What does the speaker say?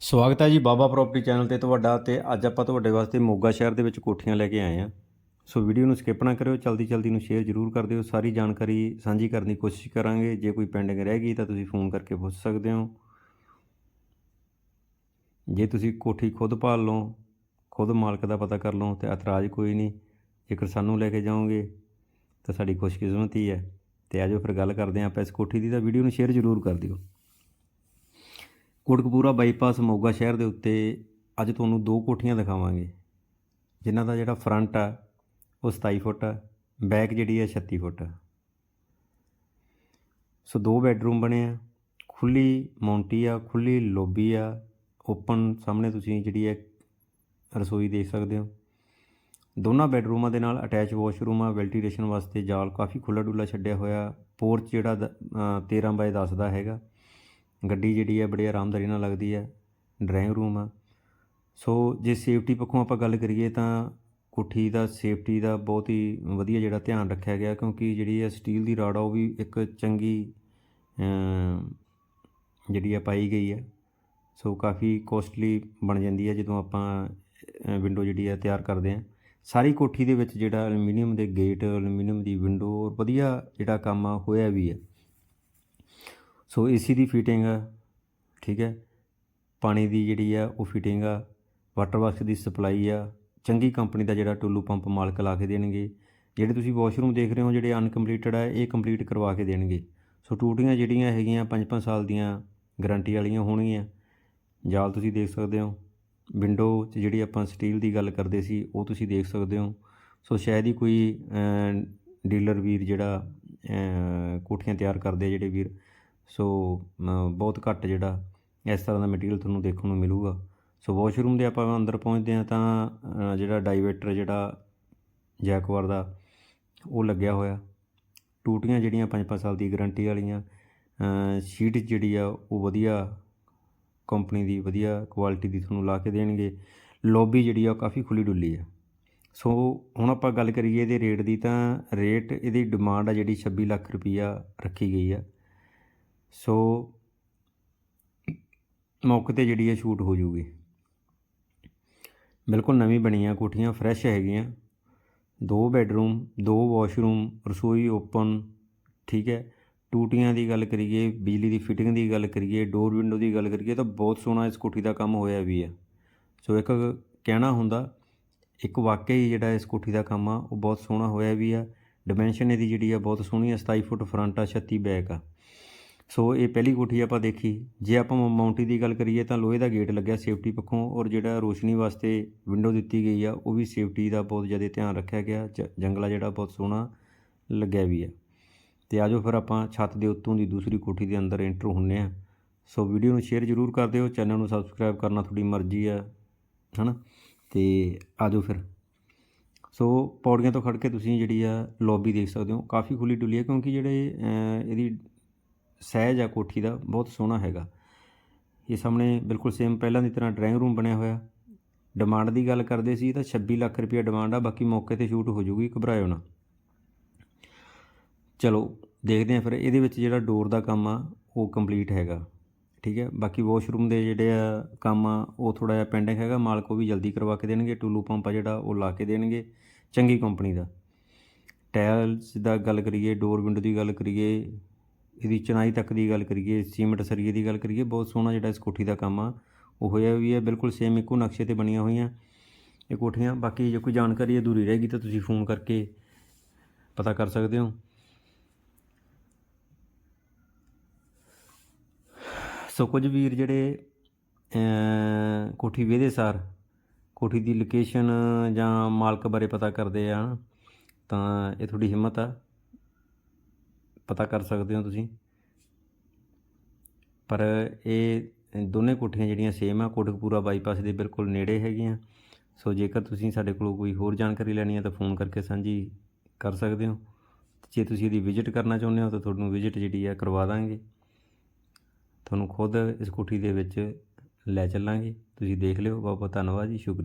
ਸਵਾਗਤ ਹੈ ਜੀ ਬਾਬਾ ਪ੍ਰਾਪਰਟੀ ਚੈਨਲ ਤੇ ਤੁਹਾਡਾ ਤੇ ਅੱਜ ਆਪਾਂ ਤੁਹਾਡੇ ਵਾਸਤੇ ਮੋਗਾ ਸ਼ਹਿਰ ਦੇ ਵਿੱਚ ਕੋਠੀਆਂ ਲੈ ਕੇ ਆਏ ਹਾਂ। ਸੋ ਵੀਡੀਓ ਨੂੰ ਸਕਿਪ ਨਾ ਕਰਿਓ ਜਲਦੀ ਜਲਦੀ ਨੂੰ ਸ਼ੇਅਰ ਜ਼ਰੂਰ ਕਰ ਦਿਓ। ਸਾਰੀ ਜਾਣਕਾਰੀ ਸਾਂਝੀ ਕਰਨ ਦੀ ਕੋਸ਼ਿਸ਼ ਕਰਾਂਗੇ। ਜੇ ਕੋਈ ਪੈਂਡਿੰਗ ਰਹਿ ਗਈ ਤਾਂ ਤੁਸੀਂ ਫੋਨ ਕਰਕੇ ਪੁੱਛ ਸਕਦੇ ਹੋ। ਜੇ ਤੁਸੀਂ ਕੋਠੀ ਖੁਦ ਭਾਲ ਲਓ, ਖੁਦ ਮਾਲਕ ਦਾ ਪਤਾ ਕਰ ਲਓ, ਤੇ ਇਤਰਾਜ਼ ਕੋਈ ਨਹੀਂ। ਜੇਕਰ ਸਾਨੂੰ ਲੈ ਕੇ ਜਾਓਗੇ, ਤਾਂ ਸਾਡੀ ਖੁਸ਼ਕਿਸਮਤੀ ਹੈ। ਤੇ ਆਜੋ ਫਿਰ ਗੱਲ ਕਰਦੇ ਹਾਂ ਆਪਾਂ ਇਸ ਕੋਠੀ ਦੀ, ਤਾਂ ਵੀਡੀਓ ਨੂੰ ਸ਼ੇਅਰ ਜ਼ਰੂਰ ਕਰ ਦਿਓ। ਕੋਟਕਪੂਰਾ ਬਾਈਪਾਸ ਮੋਗਾ ਸ਼ਹਿਰ ਦੇ ਉੱਤੇ ਅੱਜ ਤੁਹਾਨੂੰ ਦੋ ਕੋਠੀਆਂ ਦਿਖਾਵਾਂਗੇ ਜਿਨ੍ਹਾਂ ਦਾ ਜਿਹੜਾ ਫਰੰਟ ਆ ਉਹ 27 ਫੁੱਟ ਆ ਬੈਕ ਜਿਹੜੀ ਆ 36 ਫੁੱਟ ਆ। ਸੋ ਦੋ ਬੈੱਡਰੂਮ ਬਣੇ ਆ ਖੁੱਲੀ ਮੌਂਟੀ ਆ ਖੁੱਲੀ ਲੋਬੀ ਆ ਓਪਨ ਸਾਹਮਣੇ ਤੁਸੀਂ ਜਿਹੜੀ ਹੈ ਰਸੋਈ ਦੇਖ ਸਕਦੇ ਹੋ। ਦੋਨਾਂ ਬੈੱਡਰੂਮਾਂ ਦੇ ਨਾਲ ਅਟੈਚ ਵਾਸ਼ਰੂਮ ਆ ਵੈਂਟੀਲੇਸ਼ਨ ਵਾਸਤੇ ਜਾਲ ਕਾਫੀ ਖੁੱਲਾ ਡੁੱਲਾ ਛੱਡਿਆ ਹੋਇਆ ਪੋਰਚ ਜਿਹੜਾ ਦ- ਅ, 13 ਬਾਏ 10 ਦਾ ਹੈਗਾ। ਗੱਡੀ ਜਿਹੜੀ ਹੈ ਬੜੀ ਆਰਾਮਦਾਰੀ ਨਾਲ ਲੱਗਦੀ ਹੈ ਡਰਾਇੰਗ ਰੂਮ ਆ। ਸੋ ਜੇ ਸੇਫਟੀ ਪੱਖੋਂ ਆਪਾਂ ਗੱਲ ਕਰੀਏ ਤਾਂ ਕੋਠੀ ਦਾ ਸੇਫਟੀ ਦਾ ਬਹੁਤ ਹੀ ਵਧੀਆ ਜਿਹੜਾ ਧਿਆਨ ਰੱਖਿਆ ਗਿਆ, ਕਿਉਂਕਿ ਜਿਹੜੀ ਹੈ ਸਟੀਲ ਦੀ ਰਾਡ ਆ, ਉਹ ਵੀ ਇੱਕ ਚੰਗੀ ਜਿਹੜੀ ਆ ਪਾਈ ਗਈ ਹੈ ਸੋ ਕਾਫੀ ਕੋਸਟਲੀ ਬਣ ਜਾਂਦੀ ਹੈ ਜਦੋਂ ਆਪਾਂ ਵਿੰਡੋ ਜਿਹੜੀ ਆ ਤਿਆਰ ਕਰਦੇ ਹਾਂ ਸਾਰੀ ਕੋਠੀ ਦੇ ਵਿੱਚ ਜਿਹੜਾ ਐਲੂਮੀਨੀਅਮ ਦੇ ਗੇਟ ਐਲੂਮੀਨੀਅਮ ਦੀ ਵਿੰਡੋ ਵਧੀਆ ਜਿਹੜਾ ਕੰਮ ਆ, ਹੋਇਆ ਵੀ ਹੈ ਸੋ ਏਸੀ ਦੀ ਫਿਟਿੰਗ ਆ, ਠੀਕ ਹੈ। ਪਾਣੀ ਦੀ ਜਿਹੜੀ ਆ, ਉਹ ਫਿਟਿੰਗ ਆ। ਵਾਟਰ ਵਰਕਸ ਦੀ ਸਪਲਾਈ ਆ। ਚੰਗੀ ਕੰਪਨੀ ਦਾ ਜਿਹੜਾ ਟੁੱਲੂ ਪੰਪ ਮਾਲਕ ਲਾ ਕੇ ਦੇਣਗੇ। ਜਿਹੜੇ ਤੁਸੀਂ ਵਾਸ਼ਰੂਮ ਦੇਖ ਰਹੇ ਹੋ, ਜਿਹੜੇ ਅਨਕੰਪਲੀਟਡ ਆ, ਇਹ ਕੰਪਲੀਟ ਕਰਵਾ ਕੇ ਦੇਣਗੇ। ਸੋ ਟੂਟੀਆਂ ਜਿਹੜੀਆਂ ਹੈਗੀਆਂ 5-5 ਸਾਲ ਦੀਆਂ ਗਾਰੰਟੀ ਵਾਲੀਆਂ ਹੋਣਗੀਆਂ। ਜਾਲ ਤੁਸੀਂ ਦੇਖ ਸਕਦੇ ਹੋ। ਵਿੰਡੋ 'ਚ ਜਿਹੜੀ ਆਪਾਂ ਸਟੀਲ ਦੀ ਗੱਲ ਕਰਦੇ ਸੀ, ਉਹ ਤੁਸੀਂ ਦੇਖ ਸਕਦੇ ਹੋ। ਸੋ ਸ਼ਾਇਦ ਹੀ ਕੋਈ ਡੀਲਰ ਵੀਰ ਜਿਹੜਾ ਕੋਠੀਆਂ ਤਿਆਰ ਕਰਦੇ ਜਿਹੜੇ ਵੀਰ ਸੋ ਬਹੁਤ ਘੱਟ ਜਿਹੜਾ ਇਸ ਤਰ੍ਹਾਂ ਦਾ ਮਟੀਰੀਅਲ ਤੁਹਾਨੂੰ ਦੇਖਣ ਨੂੰ ਮਿਲੂਗਾ। ਸੋ ਵਾਸ਼ਰੂਮ ਦੇ ਆਪਾਂ ਅੰਦਰ ਪਹੁੰਚਦੇ ਹਾਂ ਤਾਂ ਜਿਹੜਾ ਡਾਈਵੇਟਰ ਜਿਹੜਾ ਜੈਕਵਾਰ ਦਾ, ਉਹ ਲੱਗਿਆ ਹੋਇਆ। ਟੂਟੀਆਂ ਜਿਹੜੀਆਂ 5-5 ਸਾਲ ਦੀ ਗਾਰੰਟੀ ਵਾਲੀਆਂ ਸ਼ੀਟ ਜਿਹੜੀ ਆ, ਉਹ ਵਧੀਆ ਕੰਪਨੀ ਦੀ, ਵਧੀਆ ਕੁਆਲਿਟੀ ਦੀ ਤੁਹਾਨੂੰ ਲਾ ਕੇ ਦੇਣਗੇ। ਲੌਬੀ ਜਿਹੜੀ ਆ, ਉਹ ਕਾਫੀ ਖੁੱਲੀ ਡੁੱਲੀ ਆ। ਸੋ, ਹੁਣ ਆਪਾਂ ਗੱਲ ਕਰੀਏ ਇਹਦੇ ਰੇਟ ਦੀ ਤਾਂ ਰੇਟ ਇਹਦੀ ਡਿਮਾਂਡ ਆ ਜਿਹੜੀ 26 ਲੱਖ ਰੁਪਈਆ ਰੱਖੀ ਗਈ ਆ। ਸੋ ਮੌਕੇ ਤੇ ਜਿਹੜੀ ਹੈ ਸ਼ੂਟ ਹੋ ਜੂਗੀ ਬਿਲਕੁਲ ਨਵੀਂ ਬਣੀਆਂ ਕੋਠੀਆਂ ਫਰੈਸ਼ ਹੈਗੀਆਂ। ਦੋ ਬੈੱਡਰੂਮ ਦੋ ਵਾਸ਼ਰੂਮ ਰਸੋਈ ਓਪਨ ਠੀਕ ਹੈ। ਟੂਟੀਆਂ ਦੀ ਗੱਲ ਕਰੀਏ, ਬਿਜਲੀ ਦੀ ਫਿਟਿੰਗ ਦੀ ਗੱਲ ਕਰੀਏ ਡੋਰ ਵਿੰਡੋ ਦੀ ਗੱਲ ਕਰੀਏ ਤਾਂ ਬਹੁਤ ਸੋਹਣਾ ਇਸ ਕੋਠੀ ਦਾ ਕੰਮ ਹੋਇਆ ਵੀ ਹੈ ਸੋ ਇੱਕ ਕਹਿਣਾ ਹੁੰਦਾ, ਇੱਕ ਵਾਕਈ ਜਿਹੜਾ ਇਸ ਕੋਠੀ ਦਾ ਕੰਮ ਆ, ਉਹ ਬਹੁਤ ਸੋਹਣਾ ਹੋਇਆ ਵੀ ਆ। ਡਿਮੈਂਸ਼ਨ ਇਹਦੀ ਜਿਹੜੀ ਆ, ਬਹੁਤ ਸੋਹਣੀ ਆ 27 ਫੁੱਟ ਫਰੰਟ ਆ 36 ਬੈਕ ਆ। ਸੋ ਇਹ ਪਹਿਲੀ ਕੋਠੀ ਆਪਾਂ ਦੇਖੀ। ਜੇ ਆਪਾਂ ਮਾਉਂਟੀ ਦੀ ਗੱਲ ਕਰੀਏ ਤਾਂ ਲੋਹੇ ਦਾ ਗੇਟ ਲੱਗਿਆ ਸੇਫਟੀ ਪੱਖੋਂ ਔਰ ਜਿਹੜਾ ਰੋਸ਼ਨੀ ਵਾਸਤੇ ਵਿੰਡੋ ਦਿੱਤੀ ਗਈ ਆ, ਉਹ ਵੀ ਸੇਫਟੀ ਦਾ ਬਹੁਤ ਜ਼ਿਆਦਾ ਧਿਆਨ ਰੱਖਿਆ ਗਿਆ। ਜੰਗਲਾ ਜਿਹੜਾ ਬਹੁਤ ਸੋਹਣਾ ਲੱਗਿਆ ਵੀ ਆ। ਤੇ ਆਜੋ ਫਿਰ ਆਪਾਂ ਛੱਤ ਦੇ ਉੱਤੋਂ ਦੀ ਦੂਸਰੀ ਕੋਠੀ ਦੇ ਅੰਦਰ ਐਂਟਰ ਹੁੰਨੇ ਆ। ਸੋ ਵੀਡੀਓ ਨੂੰ ਸ਼ੇਅਰ ਜ਼ਰੂਰ ਕਰ ਦਿਓ ਚੈਨਲ ਨੂੰ ਸਬਸਕ੍ਰਾਈਬ ਕਰਨਾ ਤੁਹਾਡੀ ਮਰਜ਼ੀ ਆ, ਹਨਾ? ਤੇ ਆਜੋ ਫਿਰ। ਸੋ ਪੌੜੀਆਂ ਤੋਂ ਖੜ ਕੇ ਤੁਸੀਂ ਜਿਹੜੀ ਆ ਲੌਬੀ ਦੇਖ ਸਕਦੇ ਹੋ। ਕਾਫੀ ਖੁੱਲੀ ਡੁੱਲੀ ਹੈ ਕਿਉਂਕਿ ਜਿਹੜੇ ਇਹਦੀ ਸਹਿਜ ਆ ਕੋਠੀ ਦਾ, ਬਹੁਤ ਸੋਹਣਾ ਹੈਗਾ। ਇਹ ਸਾਹਮਣੇ ਬਿਲਕੁਲ ਸੇਮ ਪਹਿਲਾਂ ਦੀ ਤਰ੍ਹਾਂ ਡਰਾਇੰਗ ਰੂਮ ਬਣਿਆ ਹੋਇਆ। ਡਿਮਾਂਡ ਦੀ ਗੱਲ ਕਰਦੇ ਸੀ ਤਾਂ 26 ਲੱਖ ਰੁਪਏ ਡਿਮਾਂਡ ਆ, ਬਾਕੀ ਮੌਕੇ ਤੇ ਸ਼ੂਟ ਹੋ ਜੂਗੀ, ਘਬਰਾਇਓ ਨਾ। ਚਲੋ, ਦੇਖਦੇ ਹਾਂ ਫਿਰ, ਇਹਦੇ ਵਿੱਚ ਜਿਹੜਾ ਡੋਰ ਦਾ ਕੰਮ ਆ, ਉਹ ਕੰਪਲੀਟ ਹੈਗਾ। ਠੀਕ ਹੈ, ਬਾਕੀ ਵਾਸ਼ਰੂਮ ਦੇ ਜਿਹੜੇ ਆ ਕੰਮ ਆ, ਉਹ ਥੋੜਾ ਜਿਹਾ ਪੈਂਡਿੰਗ ਹੈਗਾ, ਮਾਲਕ ਉਹ ਵੀ ਜਲਦੀ ਕਰਵਾ ਕੇ ਦੇਣਗੇ, ਟੂਲੂ ਪੰਪ ਆ ਜਿਹੜਾ, ਉਹ ਲਾ ਕੇ ਦੇਣਗੇ, ਚੰਗੀ ਕੰਪਨੀ ਦਾ। ਟਾਇਲਸ ਦਾ ਗੱਲ ਕਰੀਏ ਡੋਰ ਵਿੰਡੋ ਦੀ ਗੱਲ ਕਰੀਏ ਇਹਦੀ ਚਨਾਈ ਤੱਕ ਦੀ ਗੱਲ ਕਰੀਏ, ਸੀਮੈਂਟ ਸਰੀਏ ਦੀ ਗੱਲ ਕਰੀਏ, ਬਹੁਤ ਸੋਹਣਾ ਜਿਹੜਾ ਇਸ ਕੋਠੀ ਦਾ ਕੰਮ ਆ। ਉਹ ਹੋਇਆ ਵੀ ਹੈ, ਬਿਲਕੁਲ ਸੇਮ ਇੱਕੋ ਨਕਸ਼ੇ ਤੇ ਬਣੀਆਂ ਹੋਈਆਂ ਇਹ ਕੋਠੀਆਂ। ਬਾਕੀ ਜੇ ਕੋਈ ਜਾਣਕਾਰੀ ਅਧੂਰੀ ਰਹਿ ਗਈ ਤਾਂ ਤੁਸੀਂ ਫੋਨ ਕਰਕੇ ਪਤਾ ਕਰ ਸਕਦੇ ਹੋ। ਸੋ ਕੁਝ ਵੀਰ ਜਿਹੜੇ ਕੋਠੀ ਵੇਦੇ ਸਾਰ, ਕੋਠੀ ਦੀ ਲੋਕੇਸ਼ਨ ਜਾਂ ਮਾਲਕ ਬਾਰੇ ਪਤਾ ਕਰਦੇ ਆ ਤਾਂ ਇਹ ਤੁਹਾਡੀ ਹਿੰਮਤ ਆ। ਪਤਾ ਕਰ ਸਕਦੇ ਹੋ ਤੁਸੀਂ। ਪਰ ਇਹ ਦੋਨੇ ਕੋਠੀਆਂ ਜਿਹੜੀਆਂ ਸੇਮ ਆ, ਕੋਟਕਪੂਰਾ ਬਾਈਪਾਸ ਦੇ ਬਿਲਕੁਲ ਨੇੜੇ ਹੈਗੀਆਂ। ਸੋ ਜੇਕਰ ਤੁਸੀਂ ਸਾਡੇ ਕੋਲੋਂ ਕੋਈ ਹੋਰ ਜਾਣਕਾਰੀ ਲੈਣੀ ਹੈ ਤਾਂ ਫੋਨ ਕਰਕੇ ਸਾਂਝੀ ਕਰ ਸਕਦੇ ਹੋ। ਜੇ ਤੁਸੀਂ ਇਹਦੀ ਵਿਜ਼ਿਟ ਕਰਨਾ ਚਾਹੁੰਦੇ ਹੋ ਤਾਂ ਤੁਹਾਨੂੰ ਵਿਜ਼ਿਟ ਜਿਹੜੀ ਆ ਕਰਵਾ ਦਾਂਗੇ। ਤੁਹਾਨੂੰ ਖੁਦ ਇਸ ਕੋਠੀ ਦੇ ਵਿੱਚ ਲੈ ਚੱਲਾਂਗੇ। ਤੁਸੀਂ ਦੇਖ ਲਿਓ। ਬਹੁਤ ਬਹੁਤ ਧੰਨਵਾਦ ਜੀ। ਸ਼ੁਕਰੀਆ।